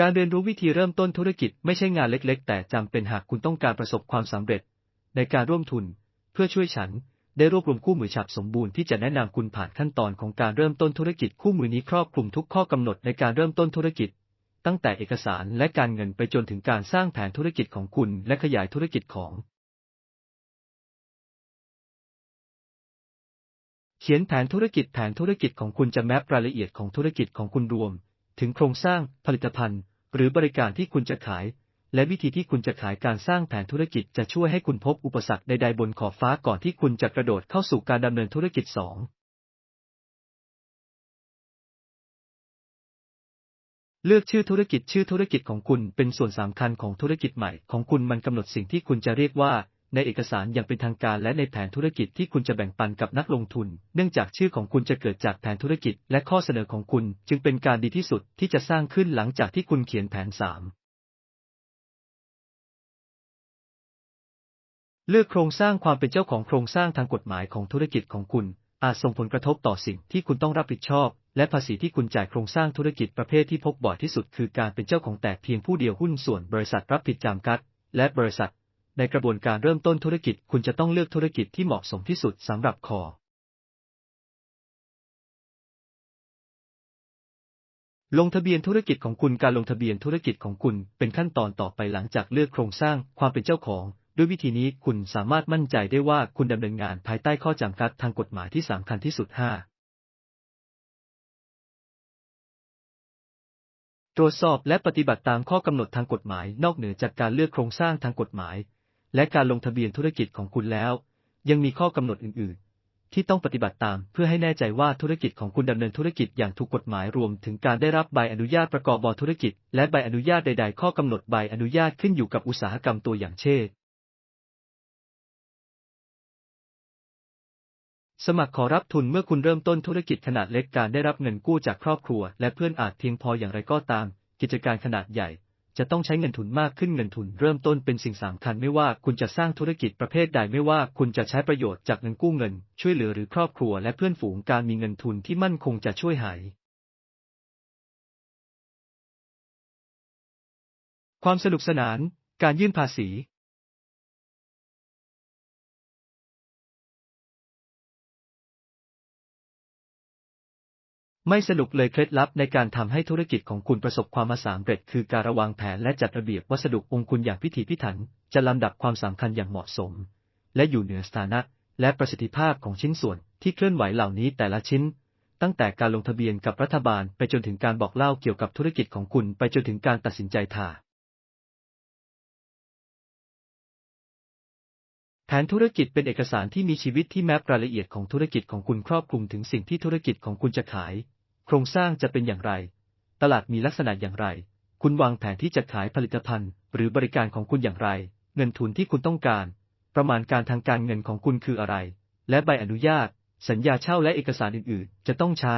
การเรียนรู้วิธีเริ่มต้นธุรกิจไม่ใช่งานเล็กๆ แต่จำเป็นหากคุณต้องการประสบความสำเร็จ ในการร่วมทุน เพื่อช่วยฉัน ได้รวบรวมคู่มือฉบับสมบูรณ์ที่จะแนะนำคุณผ่านขั้นตอนของการเริ่มต้นธุรกิจคู่มือนี้ครอบคลุมทุกข้อกำหนดในการเริ่มต้นธุรกิจ ตั้งแต่เอกสารและการเงินไปจนถึงการสร้างแผนธุรกิจของคุณและขยายธุรกิจของ เขียนแผนธุรกิจแผนธุรกิจของคุณจะแมปรายละเอียดของธุรกิจของคุณรวม ถึงโครงสร้าง ผลิตภัณฑ์ หรือบริการที่คุณจะขาย และวิธีที่คุณจะขายการสร้างแผนธุรกิจจะช่วยให้คุณพบอุปสรรคใดๆบนขอบฟ้าก่อนที่คุณจะกระโดดเข้าสู่การดำเนินธุรกิจ 2 เลือกชื่อธุรกิจชื่อธุรกิจของคุณเป็นส่วนสำคัญของธุรกิจใหม่ของคุณมันกำหนดสิ่งที่คุณจะเรียกว่า ในเอกสารอย่างเป็นทางการและในแผนธุรกิจที่คุณจะแบ่งปันกับนักลงทุน เนื่องจากชื่อของคุณจะเกิดจากแผนธุรกิจและข้อเสนอของคุณ จึงเป็นการดีที่สุดที่จะสร้างขึ้นหลังจากที่คุณเขียนแผน3เลือกโครงสร้างความเป็นเจ้าของโครงสร้างทางกฎหมายของธุรกิจของคุณ อาจส่งผลกระทบต่อสิ่งที่คุณต้องรับผิดชอบ และภาษีที่คุณจ่ายโครงสร้างธุรกิจประเภทที่พบบ่อยที่สุดคือการเป็นเจ้าของแต่เพียงผู้เดียวหุ้นส่วนบริษัทรับผิดจำกัด และบริษัท ในกระบวนการเริ่มต้นธุรกิจคุณจะต้องเลือกธุรกิจที่เหมาะสมที่สุดสำหรับคอลงทะเบียนธุรกิจของคุณการลงทะเบียนธุรกิจของคุณเป็นขั้นตอนต่อไปหลังจากเลือกโครงสร้างความเป็นเจ้าของ ด้วยวิธีนี้คุณสามารถมั่นใจได้ว่าคุณดำเนินงานภายใต้ข้อจำกัดทางกฎหมายที่สำคัญที่สุด 5 ตรวจสอบและปฏิบัติตามข้อกำหนดทางกฎหมายนอกเหนือจากการเลือกโครงสร้างทางกฎหมาย และการลงทะเบียนธุรกิจของคุณแล้ว ยังมีข้อกำหนดอื่น ๆ ที่ต้องปฏิบัติตามเพื่อให้แน่ใจว่าธุรกิจของคุณดำเนินธุรกิจอย่างถูกกฎหมายรวมถึงการได้รับใบอนุญาตประกอบบธุรกิจ และใบอนุญาตใด ๆ ข้อกำหนดใบอนุญาตขึ้นอยู่กับอุตสาหกรรมตัวอย่างเช่นสมัครขอรับทุนเมื่อคุณเริ่มต้นธุรกิจขนาดเล็กการได้รับเงินกู้จากครอบครัว และเพื่อนอาจเพียงพออย่างไรก็ตาม กิจการขนาดใหญ่ จะต้องใช้เงินทุนมากขึ้นเงินทุนเริ่มต้นเป็นสิ่งสำคัญไม่ว่าคุณจะสร้างธุรกิจประเภทใดไม่ว่าคุณจะใช้ประโยชน์จากเงินกู้เงิน ช่วยเหลือหรือครอบครัวและเพื่อนฝูงการมีเงินทุนที่มั่นคงจะช่วยหายความสนุกสนาน การยื่นภาษี ไม่สนุกเลยเคล็ดลับในการทำให้ธุรกิจของคุณประสบความสำเร็จคือการระวางแผนและจัดระเบียบวัสดุองค์คุณอย่างพิถีพิถัน จะลำดับความสำคัญอย่างเหมาะสม และอยู่เหนือสถานะ และประสิทธิภาพของชิ้นส่วนที่เคลื่อนไหวเหล่านี้แต่ละชิ้น ตั้งแต่การลงทะเบียนกับรัฐบาลไปจนถึงการบอกเล่าเกี่ยวกับธุรกิจของคุณไปจนถึงการตัดสินใจถ่าแผนธุรกิจเป็นเอกสารที่มีชีวิตที่แมปรายละเอียดของธุรกิจของคุณครอบคลุมถึงสิ่งที่ธุรกิจของคุณจะขาย โครงสร้างจะเป็นอย่างไร ตลาดมีลักษณะอย่างไร คุณวางแผนที่จะขายผลิตภัณฑ์ หรือบริการของคุณอย่างไร เงินทุนที่คุณต้องการ ประมาณการทางการเงินของคุณคืออะไร และใบอนุญาต สัญญาเช่าและเอกสารอื่นๆ จะต้องใช้